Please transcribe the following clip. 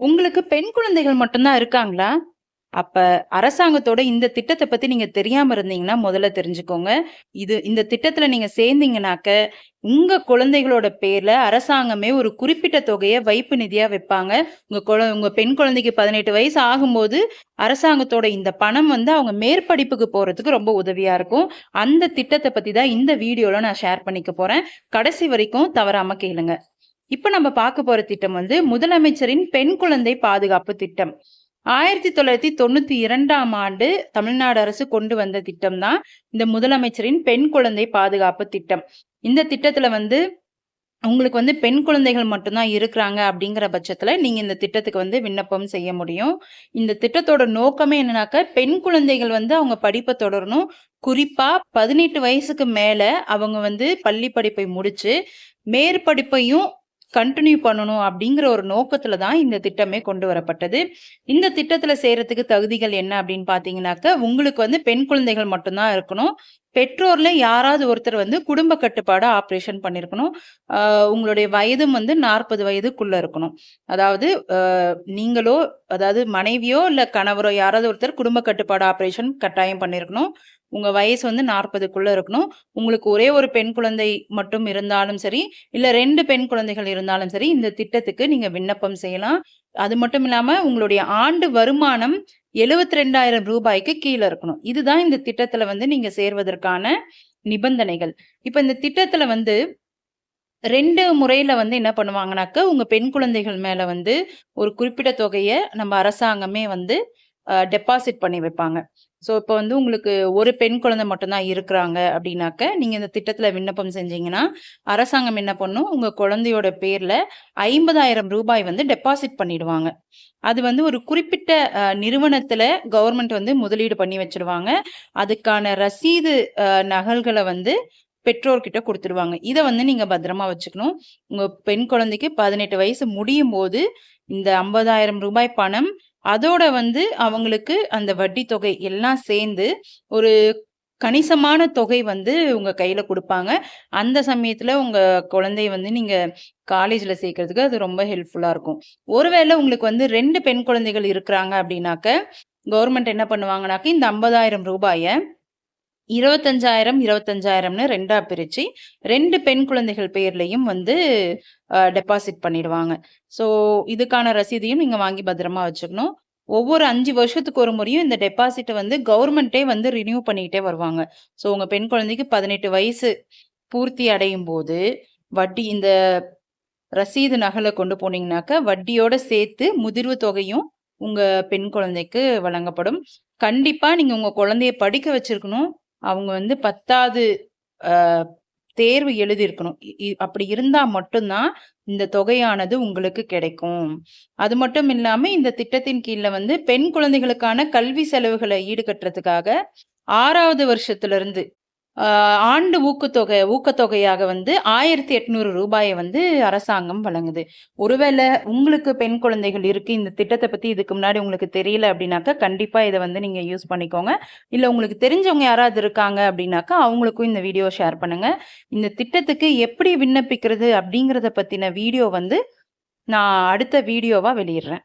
உங்களுக்கு பெண் குழந்தைகள் மட்டும்தான் இருக்காங்களா? அப்ப அரசாங்கத்தோட இந்த திட்டத்தை பத்தி நீங்க தெரியாம இருந்தீங்கன்னா, முதல்ல தெரிஞ்சுக்கோங்க. இது இந்த திட்டத்துல நீங்க சேர்ந்தீங்கனாக்க, உங்க குழந்தைகளோட பேர்ல அரசாங்கமே ஒரு குறிப்பிட்ட தொகையை வைப்பு நிதியா வைப்பாங்க. உங்க குழ உங்க பெண் குழந்தைக்கு 18 வயசு ஆகும்போது, அரசாங்கத்தோட இந்த பணம் வந்து அவங்க மேற்படிப்புக்கு போறதுக்கு ரொம்ப உதவியா இருக்கும். அந்த திட்டத்தை பத்தி தான் இந்த வீடியோல நான் ஷேர் பண்ணிக்க போறேன். கடைசி வரைக்கும் தவறாம கேளுங்க. இப்போ நம்ம பார்க்க போற திட்டம் வந்து முதலமைச்சரின் பெண் குழந்தை பாதுகாப்பு திட்டம். 1992ஆம் ஆண்டு தமிழ்நாடு அரசு கொண்டு வந்த திட்டம் தான் இந்த முதலமைச்சரின் பெண் குழந்தை பாதுகாப்பு திட்டம். இந்த திட்டத்துல வந்து உங்களுக்கு வந்து பெண் குழந்தைகள் மட்டும்தான் இருக்கிறாங்க அப்படிங்கிற பட்சத்தில் நீங்கள் இந்த திட்டத்துக்கு வந்து விண்ணப்பம் செய்ய முடியும். இந்த திட்டத்தோட நோக்கமே என்னன்னாக்க, பெண் குழந்தைகள் வந்து அவங்க படிப்பை தொடரணும். குறிப்பாக பதினெட்டு வயசுக்கு மேலே அவங்க வந்து பள்ளி படிப்பை முடித்து மேற்படிப்பையும் கண்டினியூ பண்ணணும் அப்படிங்கிற ஒரு நோக்கத்துல தான் இந்த திட்டமே கொண்டு வரப்பட்டது. இந்த திட்டத்துல செய்யறதுக்கு தகுதிகள் என்ன அப்படின்னு பாத்தீங்கன்னாக்க உங்களுக்கு வந்து பெண் குழந்தைகள் மட்டும்தான் இருக்கணும். பெற்றோர்ல யாராவது ஒருத்தர் வந்து குடும்ப கட்டுப்பாடு ஆப்ரேஷன் பண்ணியிருக்கணும். உங்களுடைய வயதும் வந்து 40 வயதுக்குள்ள இருக்கணும். அதாவது நீங்களோ அதாவது மனைவியோ இல்ல கணவரோ யாராவது ஒருத்தர் குடும்ப கட்டுப்பாடு ஆப்ரேஷன் கட்டாயம் பண்ணியிருக்கணும். உங்க வயசு வந்து 40க்குள்ள இருக்கணும். உங்களுக்கு ஒரே ஒரு பெண் குழந்தை மட்டும் இருந்தாலும் சரி, இல்ல ரெண்டு பெண் குழந்தைகள் இருந்தாலும் சரி, இந்த திட்டத்துக்கு நீங்க விண்ணப்பம் செய்யலாம். அது மட்டும் இல்லாம உங்களுடைய ஆண்டு வருமானம் எழுவத்திரெண்டாயிரம் ரூபாய்க்கு கீழே இருக்கணும். இதுதான் இந்த திட்டத்துல வந்து நீங்க சேர்வதற்கான நிபந்தனைகள். இப்ப இந்த திட்டத்துல வந்து ரெண்டு முறையில வந்து என்ன பண்ணுவாங்கனாக்க, உங்க பெண் குழந்தைகள் மேல வந்து ஒரு குறிப்பிட்ட தொகையை நம்ம அரசாங்கமே வந்து டெபாசிட் பண்ணி வைப்பாங்க. ஸோ இப்போ வந்து உங்களுக்கு ஒரு பெண் குழந்தை மட்டும்தான் இருக்கிறாங்க அப்படின்னாக்க, நீங்கள் இந்த திட்டத்தில் விண்ணப்பம் செஞ்சீங்கன்னா, அரசாங்கம் என்ன பண்ணும், உங்கள் குழந்தையோட பேரில் ஐம்பதாயிரம் ரூபாய் வந்து டெபாசிட் பண்ணிடுவாங்க. அது வந்து ஒரு குறிப்பிட்ட நிறுவனத்தில் கவர்மெண்ட் வந்து முதலீடு பண்ணி வச்சுருவாங்க. அதுக்கான ரசீது நகல்களை வந்து பெற்றோர்கிட்ட கொடுத்துருவாங்க இதை வந்து நீங்க பத்திரமா வச்சுக்கணும். உங்க பெண் குழந்தைக்கு 18 வயசு முடியும்போது, இந்த ஐம்பதாயிரம் ரூபாய் பணம், அதோட வந்து அவங்களுக்கு அந்த வட்டி தொகை எல்லாம் சேர்ந்து, ஒரு கணிசமான தொகை வந்து உங்க கையில கொடுப்பாங்க அந்த சமயத்துல உங்க குழந்தைய வந்து நீங்க காலேஜ்ல சேர்க்கறதுக்கு அது ரொம்ப ஹெல்ப்ஃபுல்லா இருக்கும். ஒருவேளை உங்களுக்கு வந்து ரெண்டு பெண் குழந்தைகள் இருக்கிறாங்க அப்படின்னாக்க, கவர்மெண்ட் என்ன பண்ணுவாங்கனாக்க, இந்த ஐம்பதாயிரம் ரூபாயை 25,000 25,000ன்னு 2ஆ பிரிச்சு, ரெண்டு பெண் குழந்தைகள் பேர்லையும் வந்து டெபாசிட் பண்ணிடுவாங்க. ஸோ இதுக்கான ரசீதையும் நீங்க வாங்கி பத்திரமா வச்சுக்கணும். ஒவ்வொரு அஞ்சு வருஷத்துக்கு ஒரு முறையும் இந்த டெபாசிட்டை வந்து கவர்மெண்ட்டே வந்து ரினியூ பண்ணிக்கிட்டே வருவாங்க. ஸோ உங்க பெண் குழந்தைக்கு 18 வயசு பூர்த்தி அடையும் போது வட்டி இந்த ரசீது நகலை கொண்டு போனீங்கனாக்கா வட்டியோட சேர்த்து முதிர்வு தொகையும் உங்க பெண் குழந்தைக்கு வழங்கப்படும். கண்டிப்பா நீங்க உங்க குழந்தைய படிக்க வச்சிருக்கணும். அவங்க வந்து பத்தாவது தேர்வு எழுதியிருக்கணும். இ அப்படி இருந்தா மட்டும்தான் இந்த தொகையானது உங்களுக்கு கிடைக்கும். அது மட்டும் இல்லாம இந்த திட்டத்தின் கீழே வந்து பெண் குழந்தைகளுக்கான கல்வி செலவுகளை ஈடுகட்டுறதுக்காக ஆறாவது வருஷத்துல இருந்து ஆண்டு ஊக்கத்தொகை ஊக்கத்தொகையாக வந்து ஆயிரத்தி எட்நூறு ரூபாயை வந்து அரசாங்கம் வழங்குது. ஒருவேளை உங்களுக்கு பெண் குழந்தைகள் இருக்கு, இந்த திட்டத்தை பத்தி இதுக்கு முன்னாடி உங்களுக்கு தெரியல அப்படின்னாக்கா கண்டிப்பா இதை வந்து நீங்க யூஸ் பண்ணிக்கோங்க. இல்ல உங்களுக்கு தெரிஞ்சவங்க யாராவது இருக்காங்க அப்படின்னாக்கா அவங்களுக்கும் இந்த வீடியோ ஷேர் பண்ணுங்க. இந்த திட்டத்துக்கு எப்படி விண்ணப்பிக்கிறது அப்படிங்கிறத பத்தின வீடியோ வந்து நான் அடுத்த வீடியோவா வெளியிடுறேன்.